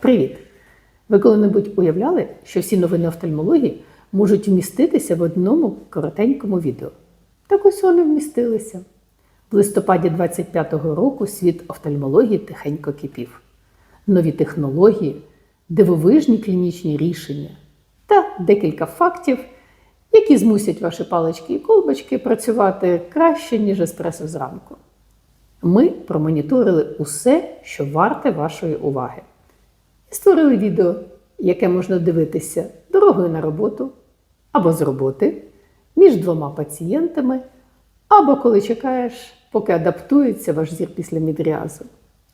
Привіт! Ви коли-небудь уявляли, що всі новини офтальмології можуть вміститися в одному коротенькому відео? Так ось вони вмістилися. В листопаді 25-го року світ офтальмології тихенько кипів. Нові технології, дивовижні клінічні рішення та декілька фактів, які змусять ваші палички і колбочки працювати краще, ніж еспресо зранку. Ми промоніторили усе, що варте вашої уваги. Створили відео, яке можна дивитися дорогою на роботу або з роботи, між двома пацієнтами, або коли чекаєш, поки адаптується ваш зір після мідріазу.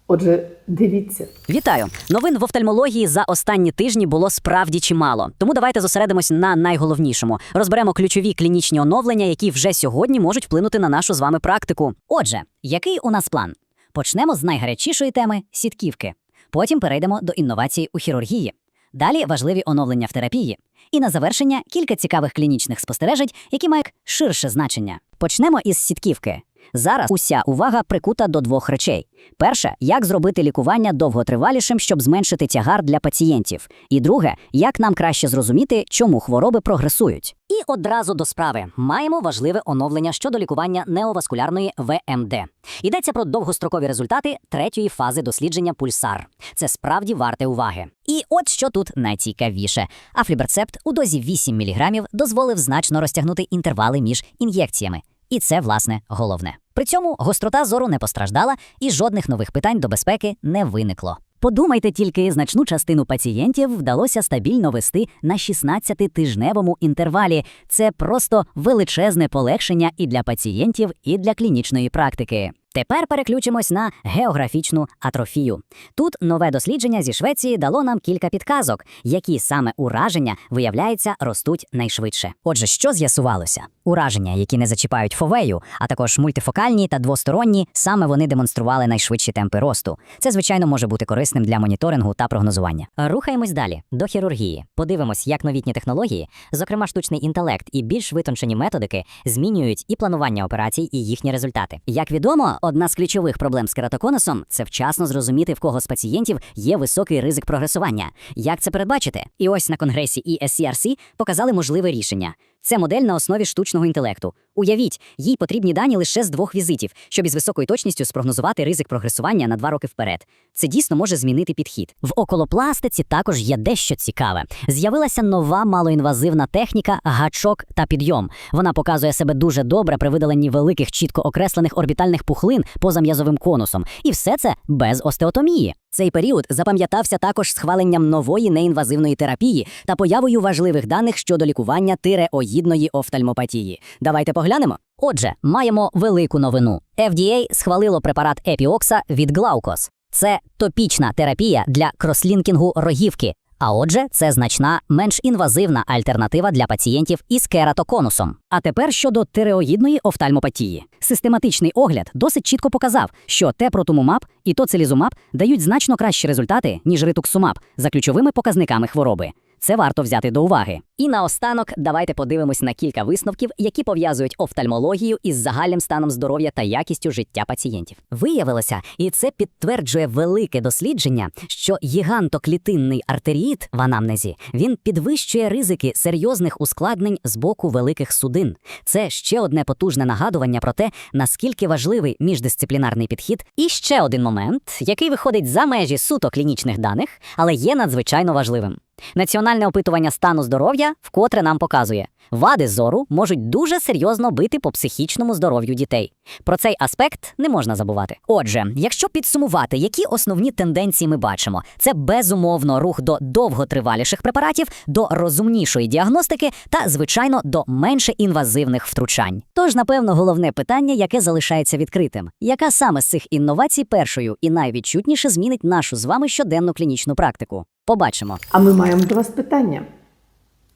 Отже, дивіться. Вітаю! Новин в офтальмології за останні тижні було справді чимало. Тому давайте зосередимось на найголовнішому. Розберемо ключові клінічні оновлення, які вже сьогодні можуть вплинути на нашу з вами практику. Отже, який у нас план? Почнемо з найгарячішої теми сітківки. Потім перейдемо до інновацій у хірургії. Далі важливі оновлення в терапії. І на завершення кілька цікавих клінічних спостережень, які мають ширше значення. Почнемо із сітківки. Зараз уся увага прикута до двох речей: перше, як зробити лікування довготривалішим, щоб зменшити тягар для пацієнтів. І друге, як нам краще зрозуміти, чому хвороби прогресують. І одразу до справи маємо важливе оновлення щодо лікування неоваскулярної ВМД. Йдеться про довгострокові результати третьої фази дослідження пульсар. Це справді варте уваги. І от що тут найцікавіше: Афліберцепт у дозі 8 мг дозволив значно розтягнути інтервали між ін'єкціями. І це, власне, головне. При цьому гострота зору не постраждала і жодних нових питань до безпеки не виникло. Подумайте тільки, значну частину пацієнтів вдалося стабільно вести на 16-тижневому інтервалі. Це просто величезне полегшення і для пацієнтів, і для клінічної практики. Тепер переключимось на географічну атрофію. Тут нове дослідження зі Швеції дало нам кілька підказок, які саме ураження, виявляється, ростуть найшвидше. Отже, що з'ясувалося? Ураження, які не зачіпають фовею, а також мультифокальні та двосторонні, саме вони демонстрували найшвидші темпи росту. Це, звичайно, може бути корисним для моніторингу та прогнозування. Рухаємось далі до хірургії. Подивимось, як новітні технології, зокрема штучний інтелект і більш витончені методики, змінюють і планування операцій, і їхні результати. Як відомо, одна з ключових проблем з кератоконусом це вчасно зрозуміти, в кого з пацієнтів є високий ризик прогресування. Як це передбачити? І ось на конгресі ESCRC показали можливе рішення. Це модель на основі штучного інтелекту. Уявіть, їй потрібні дані лише з двох візитів, щоб із високою точністю спрогнозувати ризик прогресування на два роки вперед. Це дійсно може змінити підхід. В околопластиці також є дещо цікаве. З'явилася нова малоінвазивна техніка гачок та підйом. Вона показує себе дуже добре при видаленні великих чітко окреслених орбітальних пухлин поза м'язовим конусом. І все це без остеотомії. Цей період запам'ятався також схваленням нової неінвазивної терапії та появою важливих даних щодо лікування тиреоїдної офтальмопатії. Давайте поглянемо. Отже, маємо велику новину. FDA схвалило препарат Епіокса від Глаукос. Це топічна терапія для крослінкінгу рогівки. А отже, це значна, менш інвазивна альтернатива для пацієнтів із кератоконусом. А тепер щодо тиреоїдної офтальмопатії. Систематичний огляд досить чітко показав, що тепротумумаб і тоцилізумаб дають значно кращі результати, ніж ритуксумаб за ключовими показниками хвороби. Це варто взяти до уваги. І наостанок давайте подивимось на кілька висновків, які пов'язують офтальмологію із загальним станом здоров'я та якістю життя пацієнтів. Виявилося, і це підтверджує велике дослідження, що гігантоклітинний артеріїд в анамнезі він підвищує ризики серйозних ускладнень з боку великих судин. Це ще одне потужне нагадування про те, наскільки важливий міждисциплінарний підхід. І ще один момент, який виходить за межі суто клінічних даних, але є надзвичайно важливим. Національне опитування стану здоров'я вкотре нам показує, вади зору можуть дуже серйозно бити по психічному здоров'ю дітей. Про цей аспект не можна забувати. Отже, якщо підсумувати, які основні тенденції ми бачимо, це безумовно рух до довготриваліших препаратів, до розумнішої діагностики та, звичайно, до менше інвазивних втручань. Тож, напевно, головне питання, яке залишається відкритим, яка саме з цих інновацій першою і найвідчутніше змінить нашу з вами щоденну клінічну практику. Побачимо. А ми маємо до вас питання: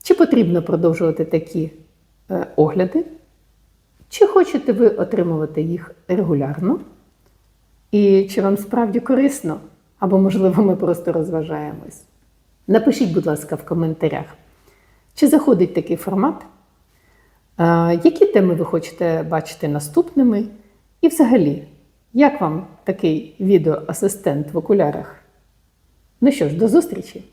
чи потрібно продовжувати такі е, огляди? Чи хочете ви отримувати їх регулярно? І чи вам справді корисно? Або, можливо, ми просто розважаємось? Напишіть, будь ласка, в коментарях, чи заходить такий формат, Е, які теми ви хочете бачити наступними? І взагалі, як вам такий відеоасистент в окулярах? Ну що ж, до зустрічі!